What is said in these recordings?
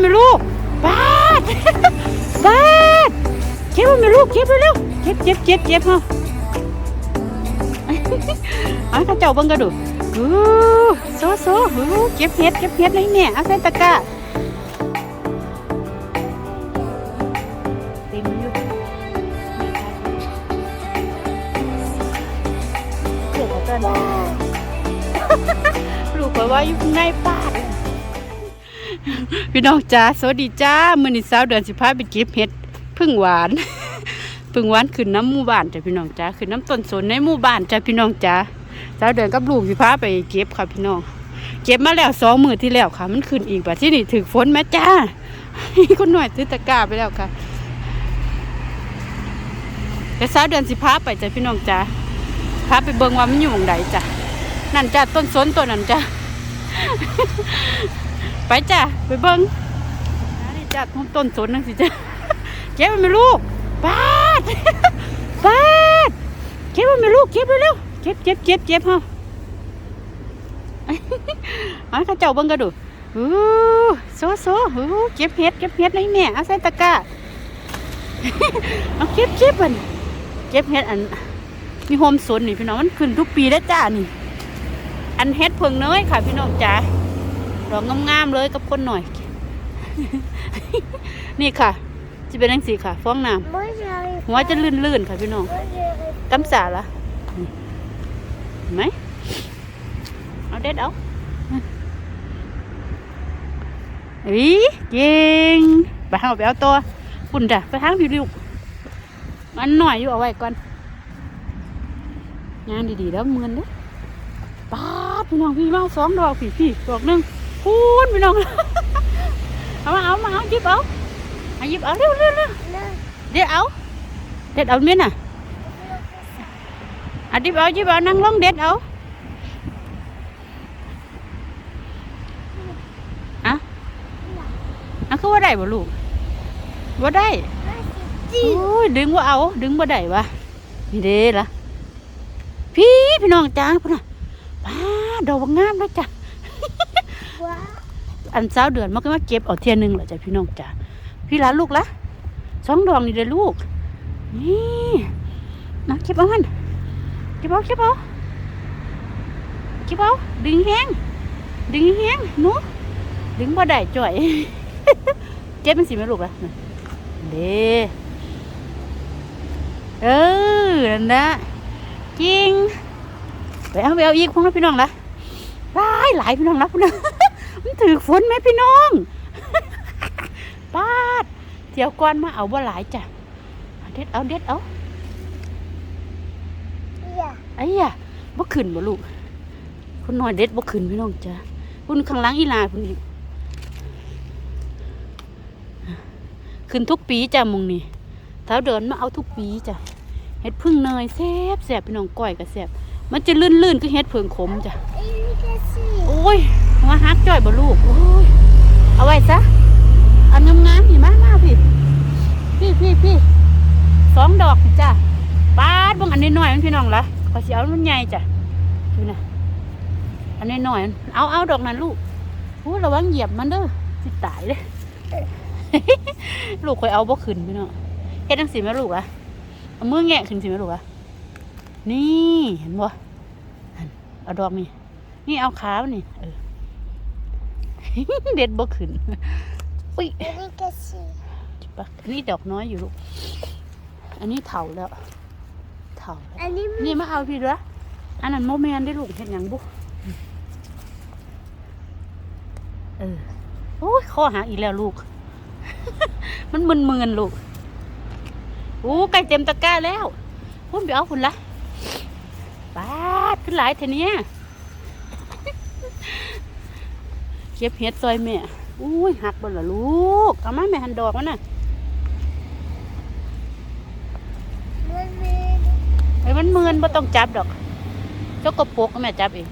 ไม่ลูกบาดบาดเก็บไม่ลูกเก็บเร็วเก็บเก็บเก็บเก็บเฮาเอาข้าเจ้าเบิ่งกันดูอู้โซโซอู้เก็บเห็ดเก็บเห็ดเลยเนี่ยเอาใส่ตะกร้าเต็มอยู่เดี๋ยวเขาเต้นลูกบอกว่าอยู่ในป้า พี่น้องจ้าสวัสดีจ้ามื้อนี้สาวเดือนสิพาไปเก็บเห็ดพึ่งหวาน พึ่งหวานขึ้นน้ำหมู่บ้านจ้ะพี่น้องจ้าขึ้นน้ำต้นสนในหมู่บ้านจ้ะพี่น้องจ้าสาวเดือนกับลูกสิพาไปเก็บค่ะพี่น้องเก็บมาแล้วสองมื้อที่แล้วค่ะ มันขึ้นอีกบัดที่นี่ถึกฝนแม่จ้าคนหน่อยซื้อตะกร้าไปแล้วค่ะแต่สาวเดือนสิพาไปจ้ะพี่น้องจ้าพาไปเบิ่งว่ามันอยู่ตรงใดจ้ะนั่นจ้ะต้นสนตัวนั้นจ้ะ ไปจ้ะไปเบิ้งนี่จ้ะต้นสนนั่นสิจ้ะเก็บมันไหมลูกปาดปาดเก็บมันไหมลูกเก็บเร็วเก็บเก็บเก็บเก็บเฮาเอาข้าเจ้าเบิ้งกันดูอู้โซโซอู้เก็บเห็ดเก็บเห็ดเลยแม่เอาใส่ตะกร้าเอาเก็บเก็บมันเก็บเห็ดอันมีโฮมสนนี่พี่น้องมันขึ้นทุกปีแล้วจ้านี่ อันเฮ็ดเพิงเนยค่ะพี่น้องจ๋า ดอกงามๆเลยกับคนหน่อย นี่ค่ะจะเป็นจังสีค่ะฟองน้ไม่ใช่ำหัวจะลื่นๆค่ะพี่น้องไม่ใช่กำสาละนี่เห็นไหมเอาเด็ดเอาอีเก่งไปเอาไปเอาตัวคุณจ้ะไปทางพี่ลูกมันหน่อยอยู่เอาไว้ก่อน งานดีๆแล้วเมือนเด้อป้าดพี่น้องพี่มาสองดอกพี่พี่ดอกหนึ่ง พูนพี่น้องเอามาเอามาเอายิบเอาเอายิบเอาเร็วเร็วเร็วเด็ดเอาเด็ดเอาเมียน่ะอาหยิบเอายิบเอานั่งลงเด็ดเอาอะอะคือว่าได้บ่ลูกว่าได้โอ้ยดึงว่าเอา ดึงว่าได้วะนี่เด้ละพี่พี่น้องจ้าพุ่นน่ะป้าดดอกบักงามแล้วจ้ะว้า อันเช้าเดือนมันก็มาเก็บเอาเทียนหนึ่งเหรอจ้ะพี่น้องจ้ะพี่ลานลูกละสองดอกนี่เด้อลูก นี่นะเก็บเอามันเก็บเอาเก็บเอาเก็บเอาดึงแห้งดึงแห้งนูดึงบ่ได้จ่อยเจ็บมันสิไหมลูกละเด้เออนั่นนะจริงไปเอาไปเอาอีกพวกนั้นพี่น้องละหลายหลายพี่น้องละพี่น้อง ถือฝนไหมพี่น้องปาดเที่ยวก่อนมาเอาบ่หลายจ้ะเอาเด็ดเอาเด็ดเอาอย่าไอ้ยะบ่ขึ้นบ่ลูกคุณน้อยเด็ดบ่ขึ้นพี่น้องจ้ะคุณข้างหลังอีหลาคุณอีกขึ้นทุกปีจ้ะมุงนี่เท้าเดินมาเอาทุกปีจ้ะเฮ็ดพึ่งเนยแซ่บแซ่บพี่น้องก้อยก็แซ่บมันจะลื่นๆคือเฮ็ดเพิงขมจ้ะไอ้นี่ก็สิ โอ้ยหัวฮักจ่อยบ่ลูกโอ้ยเอาไว้ซะอันงามๆนี่มามาพี่พี่พี่พี่สองดอกจ้ะปาดบางอันน้อยๆมันพี่น้องละขอสิเอามันใหญ่จ้ะดูนะอันน้อยๆมันเอาเอาดอกนั้นลูกโอ้ระวังเหยียบมันเด้อสิตายเลยลูกคอยเอาบ่ขึ้นพี่น้องเฮ็ดจังสิแม่ลูกอะเอามือแงะขึ้นสิแม่ลูกอะนี่เห็นบ่นั่นเอาดอกนี่ นี่เอาขาวนี่เออเด็ดบ่ขึ้นอุ้ยไอ้นี่ก็สิจิปะอันนี้ดอกน้อยอยู่ลูก อันนี้เถาแล้วเถาแล้วอันนี้นี่มาเอาพี่ละอันนั้นโมเมนได้ลูกเห็นอย่างบุเออโอ้ยข้อหาอีกแล้วลูก มันมึนเมืนๆลูกโอ้ใกล้เต็มตะกร้าแล้วพุ่นไปเอาพุ่นละปาดขึ้นหลายเทานี้ เก็บเห็ดซอยแม่อุ้ยหักบนละลูก เอามาแม่หันดอกมันน่ะมันมีไอ้มันเมือนบ่ต้องจับดอกเจ้ากระปกก็แม่จับเอง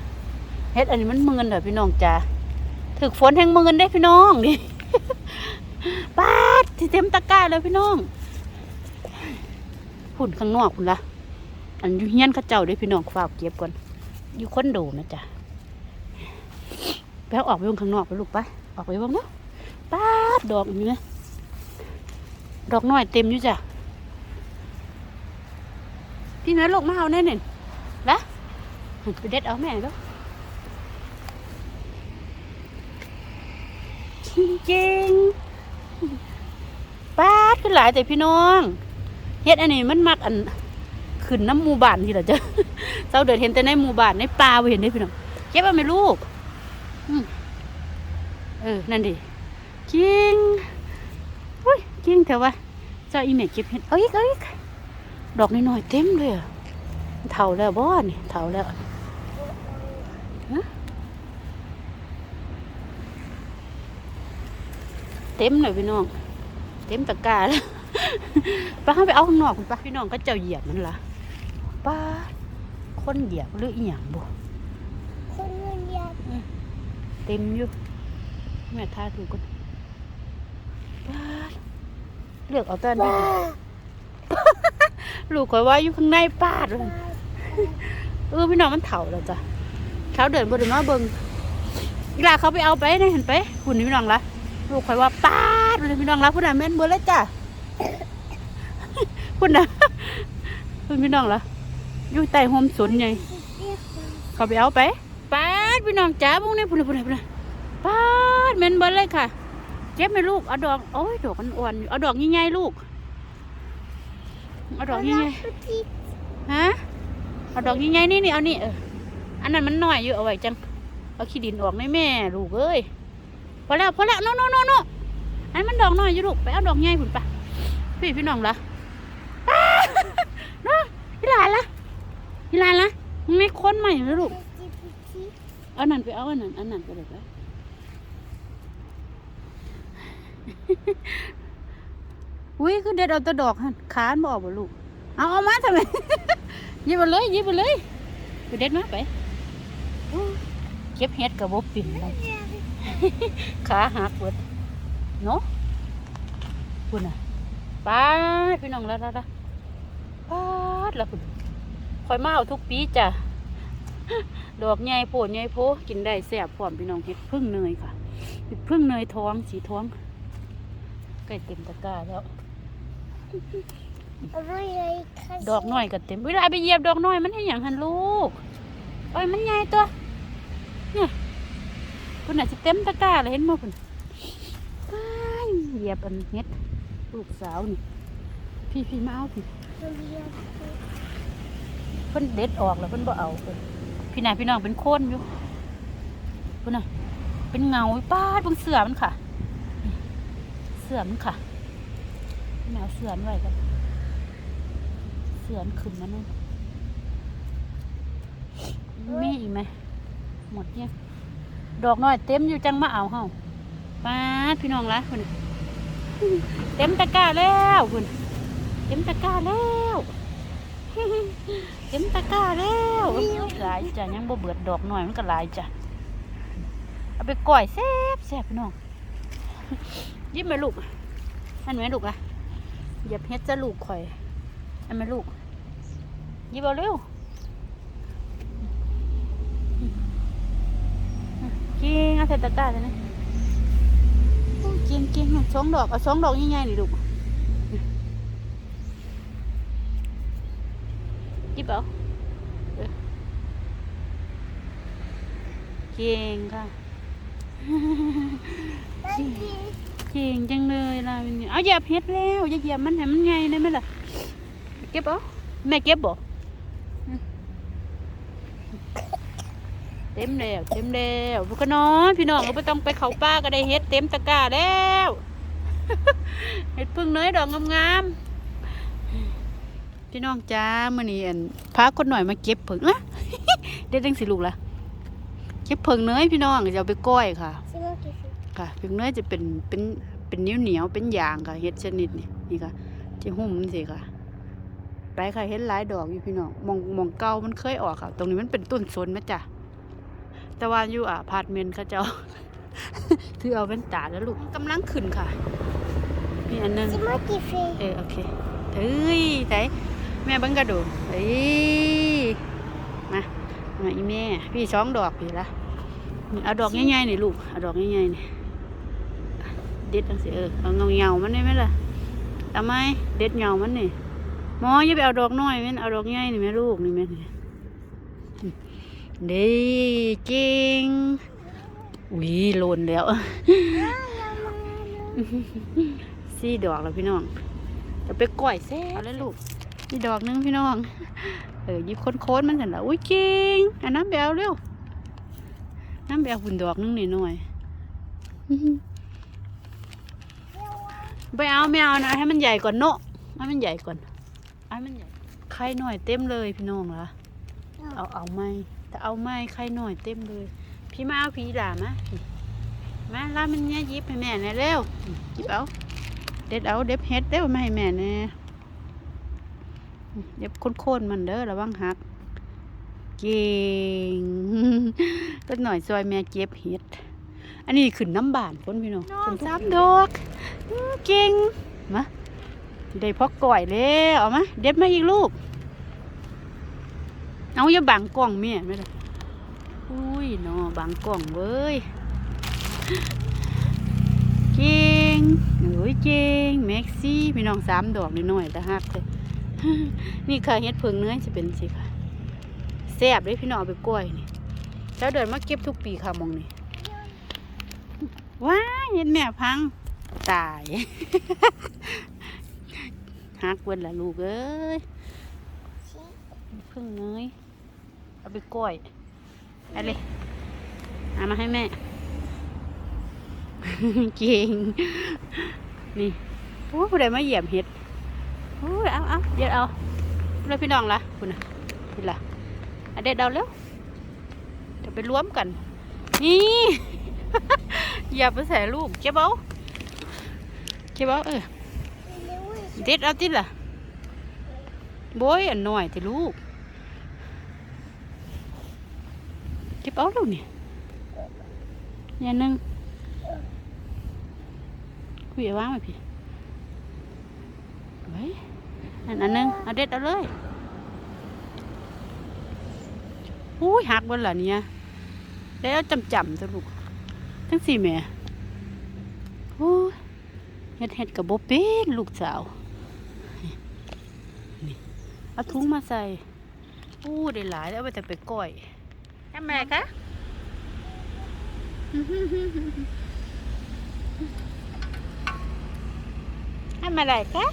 เฮ็ดอันนี้มันเมือนเด้อพี่น้องจ้าถึกฝนแห่งเมือนได้พี่น้องนี่ปาดที่เต็มตะกร้าเลยพี่น้องพุ่นข้างนอกพุ่นละอันอยู่เฮียนเข้าเจ้าเด้อพี่น้องฝากเก็บก่อนอยู่คอนโดนะจ้ะ ไปเอออกไปวงข้างนอกไปลูกไปออกไปวงเนาะป้าดดอกนี่ไหมดอกน้อยเต็มอยู่จ้ะพี่แม่ลูกมาเอาแน่เนี่ยละไปเด็ดเอาแม่แล้วจริงป้าดขึ้นหลายแต่พี่น้องเฮ็ดอันนี้มันมักอันขึ้นน้ำหมู่บ้านที่เราจะเจ้าเดินเห็นแต่ในหมู่บ้านในป่าบ่เห็นได้พี่น้องเก็บเอาไหมลูก เออ นั่นดิจริงอุ้ยจริงเถอะวะเจ้าอีแม่เก็บเห็ดเอาอีกเอาอีกดอกน้อยๆเต็มเลยอะเท่าแล้วบ่นี่เท่าแล้วฮะเต็มเลยพี่น้อง เต็มตะกร้าแล้วป้าไปเอาข้างนอกคุณป้าพี่น้องก็เจ้าเหยียบมันละป้าคนเหยียบหรืออีหยังบ่คนมันอยากเต็มอยู่ แม่ทาถูกกันป้าดเลือกเอาแตอนนี้ลูกคอยว่าอยู่ข้างในป้าดเลยเออพี่น้องมันเถ่าแล้วจ้ะเขาเดินบนมาเบิงอีหลาเขาไปเอาไปนี่เห็นไปหุ่นนี่พี่น้องละลูกคอยว่าป้าดเลยพี่น้องละพุ่นน่ะแม่นเบอร์เลยจ้ะพุ่นน่ะพุ่นพี่น้องละอยู่ใต้โฮมสนไงเขาไปเอาไปป้าดพี่น้องจ๋าพวกนี้พุ่นน่ะพุ่นน่ะพุ่นน่ะป้าด แม่นเบอร์เลยค่ะเก็บไหมลูกเอาดอกโอ้ยดอกมันอ่อนอยู่เอาดอกใหญ่ๆลูกเอาดอกใหญ่ๆฮะเอาดอกใหญ่ๆนี่นี่เอานี่เอออันนั้นมันน้อยอยู่เอาไว้จังเอาขี้ดินออกในแม่ลูกเอ้ยพอแล้วพอแล้วโนโนโนโนอันนมันดอกน้อยอยู่ลูกไปเอาดอกใหญ่ผุนปะพี่พี่น้องละอ้าน้องพี่หลานละพี่หลานละมึงไม่ค้นใหม่เลยลูกเอานั่นไปเอาอันนั้นอันนั้นไปเลยไป อุ้ยคือเด็ดเอาแตะดอกหั่นขานบเอกบ่ลูก เอาเอามาทำไมยิบมาเลยยิบมาเลยไปเด็ดมาไปเก็บเห็ดกับบบปิ่นเลยขาหักเบิดเนาะคุณน่ะป้าพี่น้องแล้วล้วแล้วป้าล้วคุณคอยมาเอาทุกปีจ้ะดอกใหญ่โผล่ใหญ่โพกินได้แซ่บพร้อมพี่น้องเห็ดพึ่งเนยค่ะพึ่งเนยท้องสีท้อง ใกล้เต็มตะกร้าแล้วดอกน้อยก็เต็มเวลาไปเหยียบดอกน้อยมันให้อย่างหันลูกโอ้ยมันใหญ่ตัวเนี่ยคุณอาจจะเต็มตะกร้าเลยเห็นมั้ยคุณอ้ายเหยียบอันเฮ็ดลูกสาวนี่พี่พี่มาเอาพี่เพิ่นเด็ดออกแล้วเพิ่นบ่เอาเพิ่นพี่นายพี่น้องเป็นโคนอยู่คุณน่ะเป็นเงาป้าดเบงเสือมันค่ะ เสือมันค่ะแมวเสือมันไว้กันเสือนขึ้นมานู่นมีอีกไหมหมดเนี่ยงดอกน้อยเต็มอยู่จังมาเอาเฮาป้าดพี่น้องละคุณเต็มตะกร้าแล้วคุณเต็มตะกร้าแล้วเต็มตะกร้าแล้วหลายจ้ะยังบ่เบิดดอกหน่อยมันก็หลายจ้ะเอาไปก่อยแซ่บแซ่บพี่น้อง ยิ้มไหมลูกอันไหมลูกอะอย่าเพชรจะลูกข่อย อันไหมลูก ยิบเอาเร็วเก่งเอาใส่ตะกร้าเลยนะโอ้เก่งเก่งสองดอกเอาสองดอกใหญ่ๆนี่ลูกยิบเอาเออเก่งค่ะ เก่งจังเลยล่ะวินนี่เอาเหยียบเฮ็ดแล้วอย่าเหยียบมันให้มันใหญ่ได้ไหมล่ะเก็บเอาแม่เก็บบ่อืมเต็มแล้วเต็มแล้วพวกก็น้อยพี่น้องก็ไม่ต้องไปเขาป้าก็ได้เฮ็ดเต็มตะกร้าแล้วเฮ็ดพึ่งเนยดอกงามๆพี่น้องจ้ามื้อนี้อันพาคนหน่อยมาเก็บผึ่งอะเด็ดจังสิลูกล่ะเก็บผึ่งเนยพี่น้องจะเอาไปก้อยค่ะ ค่ะผึ่งเนยจะเป็นเป็นเป็นเหนียวเหนียวๆเป็นยางค่ะเฮ็ดชนิดนี่นี่ค่ะจะหุ้มมันสิค่ะไปค่ะเห็นหลายดอกอยู่พี่น้องมองมองเก่ามันเคยออกค่ะ ตรงนี้มันเป็นต้นสนไหมจ้ะแต่ว่าอยู่อะพาร์ทเมนต์เขาเจ้าถือเอาเป็นตาแล้วลูกกำลังขึ้นค่ะมีอันหนึงเออโอเคเอ้ยไหนแม่เบังกระโดดเอ้ยมามาอีแม่ พี่สองดอกพี่ละนี่เอาดอกใหญ่ๆนี่ลูกเอาดอกใหญ่ๆนี่ เด็ดจังสิเออเอาเงาเงาๆมันได้ไหมล่ะเอาไหมเด็ดเงามันนี่หมออย่าไปเอาดอกน้อยแม่นเอาดอกใหญ่นี่แม่ลูกนี่แม่นี่ดีเก่งอุ้ยโลนแล้วสี่ดอกแล้วพี่น้องจะไปก่อยแซ่เอาเลยลูกนี่ดอกหนึงพี่น้อง เออหยิบโค้นๆมันเสร็จแล้วอุ้ยเก่งอันน้ำแบวเร็วน้ำแบวหุ่นดอกหนึงหน่อยหน่อยๆ ไปเอาไม่เอานะให้มันใหญ่ก่อนเนาะให้มันใหญ่ก่อนให้มันใหญ่ไข่หน่อยเต็มเลยพี่น้องละเอาเอาไม่แต่เอาไม่ไข่หน่อยเต็มเลย พี่มาเอาพี่ด่ามาพี่มาลามันเนี้ยยิบให้แม่แน่เร็วยิบเอาเด็ดเอาเด็ดเฮ็ดเร็วมาให้แม่แน่เด็บโคนๆมันเด้อระวังหักเก่งก็หน่อยซอยแม่เก็บเฮ็ด อันนี้ขึ้นน้ำบานพ้นพี่น้องขึ้นสามดอกอื้อเก่งมาได้พอก่อยแล้วเอามาเด็ดมาอีกลูก เอาอย่าบังกล้องแม่ไม่ได้อุ้ยเนาะบังกล้องเว้ยเก่งเอ้ยเก่งแม็กซี่พี่น้องสามดอกนิดหน่อยแต่ฮักเลยนี่ค่ะเฮ็ดเพิงเนื้อจะเป็นสิค่ะแซ่บเลยพี่น้องเอาไปกล้วยนี่เจ้าเดินมาเก็บทุกปีค่ะหมองนี่ ว้ายเห็นแม่พัง ตายฮักเว้นละลูกเอ้ยพึ่งเนยเอาไปกล้วยเอาเลยเอามาให้แม่ เก่ง นี่โอ้ผู้ใดมาเหยียบเห็ดโอ้ยเอาเอาเด็ดเอาแล้วพี่น้องล่ะคุณน่ะนี่ล่ะเอาเด็ดเอาแล้วจะไปรวมกัน นี่ อย่าไปใส่ลูกเก็บเอาเก็บเอาเออเด็ดเอาติล่ะโบยอันหน่อยติลูกเก็บเอาลูกเนี่ยอย่านึงคุยเอางไว้พี่ไว้อันอันนึงเอาเด็ดเอาเลยอุ้ยหักบนหล่ะเนี่ยแล้วจำจำๆตัว ลูกทั้งสี่แม่โอ้ยเฮ็ดเฮ็ดกับโบเป็นลูกสาวนี่เอาถุงมาใส่อู้ได้หลายแล้วเอาไปแต่ไปก้อยทำไมคะทำอะไรคะ